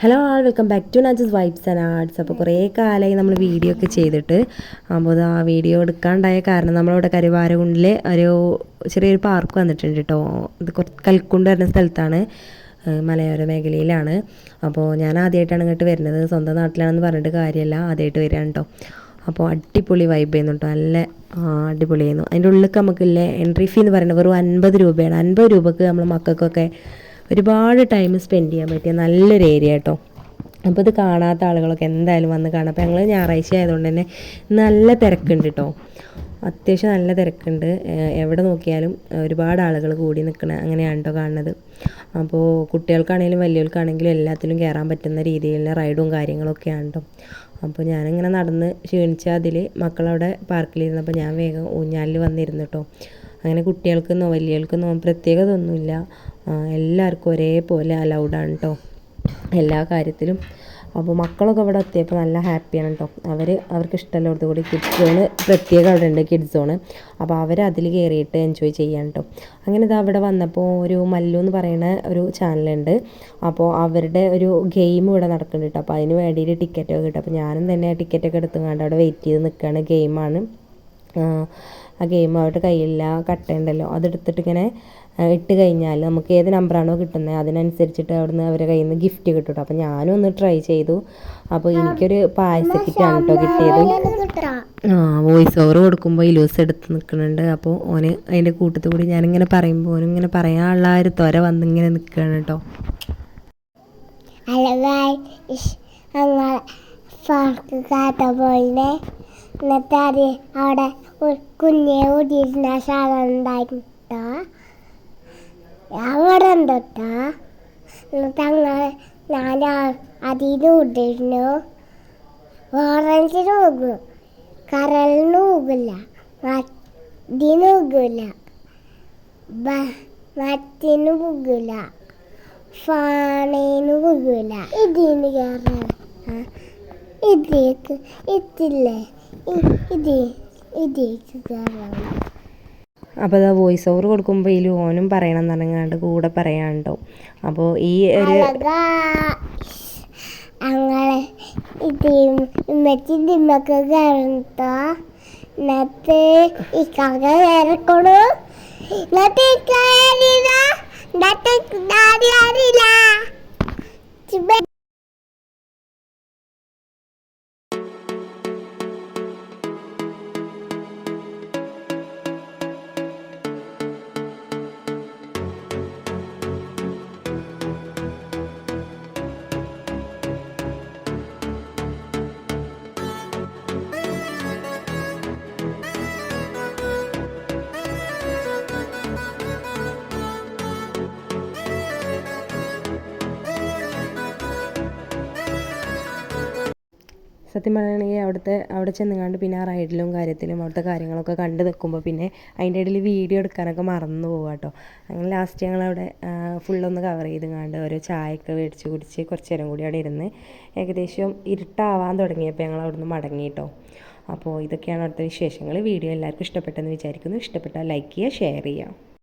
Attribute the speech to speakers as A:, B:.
A: Hello all welcome back to നാജസ് vibes and arts അപ്പോൾ കുറേ കാലമായി നമ്മൾ വീഡിയോ ഒക്കെ ചെയ്തിട്ട്. അപ്പോൾ ആ വീഡിയോ എടുക്കാണ്ടായ കാരണം നമ്മളിവിടെ കരുവാരകുണ്ടിൽ ഒരു ചെറിയൊരു പാർക്ക് വന്നിട്ടുണ്ട് കേട്ടോ ഇത് കുറച്ച് കൽക്കുണ്ട് വരുന്ന സ്ഥലത്താണ് മലയോര മേഖലയിലാണ്. അപ്പോൾ ഞാൻ ആദ്യമായിട്ടാണ് ഇങ്ങോട്ട് വരുന്നത്. സ്വന്തം നാട്ടിലാണെന്ന് പറഞ്ഞിട്ട് കാര്യമല്ല ആദ്യമായിട്ട് വരികയാണ് കേട്ടോ അപ്പോൾ അടിപൊളി വൈബ് ചെയ്യുന്നു കേട്ടോ നല്ല അടിപൊളിയായിരുന്നു. അതിന്റെ ഉള്ളിലേക്ക് നമുക്കില്ലേ എൻട്രി ഫീ എന്ന് പറയുന്നത് വെറും അൻപത് രൂപയാണ്. അൻപത് രൂപക്ക് നമ്മൾ മക്കൾക്കൊക്കെ ഒരുപാട് ടൈം സ്പെൻഡ് ചെയ്യാൻ പറ്റിയ നല്ലൊരു ഏരിയ കേട്ടോ അപ്പോൾ ഇത് കാണാത്ത ആളുകളൊക്കെ എന്തായാലും വന്ന് കാണാം. അപ്പോൾ ഞങ്ങൾ ഞായറാഴ്ച ആയതുകൊണ്ട് തന്നെ നല്ല തിരക്കുണ്ട് കേട്ടോ അത്യാവശ്യം നല്ല തിരക്കുണ്ട്. എവിടെ നോക്കിയാലും ഒരുപാട് ആളുകൾ കൂടി നിൽക്കണ അങ്ങനെയാണ് കേട്ടോ കാണുന്നത്. അപ്പോൾ കുട്ടികൾക്കാണെങ്കിലും വലിയവർക്കാണെങ്കിലും എല്ലാത്തിലും കയറാൻ പറ്റുന്ന രീതിയിലുള്ള റൈഡും കാര്യങ്ങളൊക്കെയാണ് കേട്ടോ അപ്പോൾ ഞാനിങ്ങനെ നടന്ന് ക്ഷീണിച്ച അതിൽ മക്കളവിടെ പാർക്കിലിരുന്നപ്പോൾ ഞാൻ വേഗം ഊഞ്ഞാലിൽ വന്നിരുന്നു കേട്ടോ അങ്ങനെ കുട്ടികൾക്കെന്നോ വലിയവർക്കെന്നോ പ്രത്യേകത ഒന്നുമില്ല എല്ലാവർക്കും ഒരേപോലെ അലൗഡാണ് കേട്ടോ എല്ലാ കാര്യത്തിലും. അപ്പോൾ മക്കളൊക്കെ ഇവിടെ എത്തിയപ്പോൾ നല്ല ഹാപ്പിയാണ് കേട്ടോ അവർ അവർക്ക് ഇഷ്ടമുള്ളടത്ത് കൂടി കിഡ്സ് സോണ് പ്രത്യേകം അവിടെ ഉണ്ട് കിഡ്സ് സോണ് അപ്പോൾ അവർ അതിൽ കയറിയിട്ട് എൻജോയ് ചെയ്യാൻ കേട്ടോ അങ്ങനെ ഇത് അവിടെ വന്നപ്പോൾ ഒരു മല്ലു എന്ന് പറയുന്ന ഒരു ചാനലുണ്ട് അപ്പോൾ അവരുടെ ഒരു ഗെയിം ഇവിടെ നടക്കുന്നുണ്ട് കേട്ടോ അപ്പോൾ അതിന് വേണ്ടിയിട്ട് ടിക്കറ്റൊക്കെ കിട്ടും. അപ്പോൾ ഞാനും തന്നെ ടിക്കറ്റൊക്കെ എടുത്തുകൊണ്ട് അവിടെ വെയിറ്റ് ചെയ്ത് നിൽക്കുകയാണ് ഗെയിമാണ് ആ ഗെയിം അവരുടെ കയ്യിലില്ല കട്ടയുണ്ടല്ലോ അതെടുത്തിട്ട് ഇങ്ങനെ ഇട്ട് കഴിഞ്ഞാൽ നമുക്ക് ഏത് നമ്പറാണോ കിട്ടുന്നത് അതിനനുസരിച്ചിട്ട് അവിടുന്ന് അവരുടെ കയ്യിൽ നിന്ന് ഗിഫ്റ്റ് കിട്ടും കേട്ടോ അപ്പോൾ ഞാനും ഒന്ന് ട്രൈ ചെയ്തു. അപ്പോൾ എനിക്കൊരു പായസ കിറ്റാണ് കേട്ടോ കിട്ടിയത്. ആ വോയിസ് ഓവർ കൊടുക്കുമ്പോൾ ഇലൂസ് എടുത്ത് നിൽക്കുന്നുണ്ട് അപ്പോൾ ഓന് അതിന്റെ കൂട്ടത്തിൽ കൂടി ഞാനിങ്ങനെ പറയുമ്പോൾ ഓനിങ്ങനെ പറയാനുള്ള ഒരു ത്വര വന്നിങ്ങനെ നിൽക്കുകയാണ് കേട്ടോ
B: അലവായി ഞങ്ങൾ പാർക്ക് പോയിനെ എന്നിട്ട് അവിടെ കുഞ്ഞെ ഊതിയിരുന്ന സ്ഥലം ഉണ്ടായിട്ടോ അവിടെ ഉണ്ടോട്ടോ എന്നിട്ട് അങ്ങനെ ഞാൻ അതിന് ഊതിരുന്നു ഓറഞ്ചിന് ഊകും കരലിന് ഊകില്ല മറ്റിന് ഊകില്ല മറ്റിന് പുകില്ല ഫാണേന് പുകില്ല ഇതിന് കയറാൻ ഇതിലേക്ക് ഇതില്ലേ
A: അപ്പോൾ അതാ വോയിസ് ഓവർ കൊടുക്കുമ്പോൾ ഇതിൽ ഓനും പറയണം എന്ന് പറഞ്ഞാണ്ട് കൂടെ പറയാണ്ടോ അപ്പോൾ ഈ ഒരു
B: അങ്ങനെ ഈ ഈ
A: സത്യം പറയുകയാണെങ്കിൽ അവിടുത്തെ അവിടെ ചെന്നുകാണ്ട് പിന്നെ ആ റൈഡിലും കാര്യത്തിലും അവിടുത്തെ കാര്യങ്ങളൊക്കെ കണ്ട് നിൽക്കുമ്പോൾ പിന്നെ അതിന്റെ ഇടയിൽ വീഡിയോ എടുക്കാനൊക്കെ മറന്നു പോവുക കേട്ടോ. അങ്ങനെ ലാസ്റ്റ് ഞങ്ങളവിടെ ഫുള്ളൊന്ന് കവർ ചെയ്ത് കണ്ട് ഓരോ ചായയൊക്കെ മേടിച്ച് കുടിച്ച് കുറച്ച് നേരം കൂടി അവിടെ ഇരുന്ന് ഏകദേശം ഇരുട്ടാവാൻ തുടങ്ങിയപ്പോൾ ഞങ്ങൾ അവിടുന്ന് മടങ്ങി കേട്ടോ. അപ്പോൾ ഇതൊക്കെയാണ് അവിടുത്തെ വിശേഷങ്ങൾ. വീഡിയോ എല്ലാവർക്കും ഇഷ്ടപ്പെട്ടെന്ന് വിചാരിക്കുന്നു. ഇഷ്ടപ്പെട്ടാൽ ലൈക്ക് ചെയ്യുക ഷെയർ ചെയ്യുക.